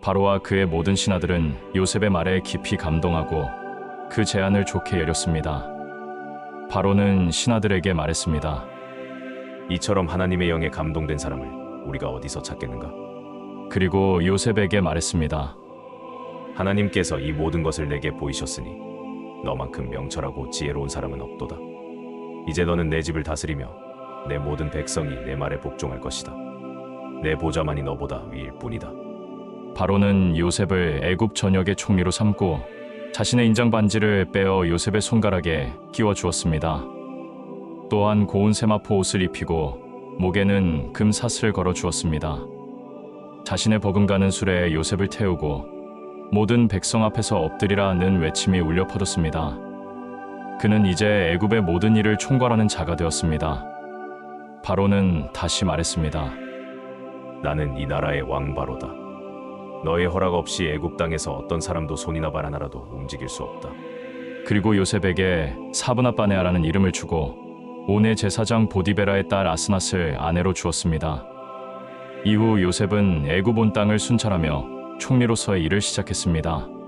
바로와 그의 모든 신하들은 요셉의 말에 깊이 감동하고 그 제안을 좋게 여겼습니다. 바로는 신하들에게 말했습니다. 이처럼 하나님의 영에 감동된 사람을 우리가 어디서 찾겠는가? 그리고 요셉에게 말했습니다. 하나님께서 이 모든 것을 내게 보이셨으니 너만큼 명철하고 지혜로운 사람은 없도다. 이제 너는 내 집을 다스리며 내 모든 백성이 내 말에 복종할 것이다. 내 보좌만이 너보다 위일 뿐이다. 바로는 요셉을 애굽 전역의 총리로 삼고 자신의 인장 반지를 빼어 요셉의 손가락에 끼워 주었습니다. 또한 고운 세마포 옷을 입히고 목에는 금 사슬을 걸어 주었습니다. 자신의 버금가는 술에 요셉을 태우고 모든 백성 앞에서 엎드리라는 외침이 울려 퍼졌습니다. 그는 이제 애굽의 모든 일을 총괄하는 자가 되었습니다. 바로는 다시 말했습니다. 나는 이 나라의 왕 바로다. 너의 허락 없이 애굽 땅에서 어떤 사람도 손이나 발 하나라도 움직일 수 없다. 그리고 요셉에게 사브나빠네아라는 이름을 주고 오네 제사장 보디베라의 딸 아스낫을 아내로 주었습니다. 이후 요셉은 애굽 온 땅을 순찰하며 총리로서의 일을 시작했습니다.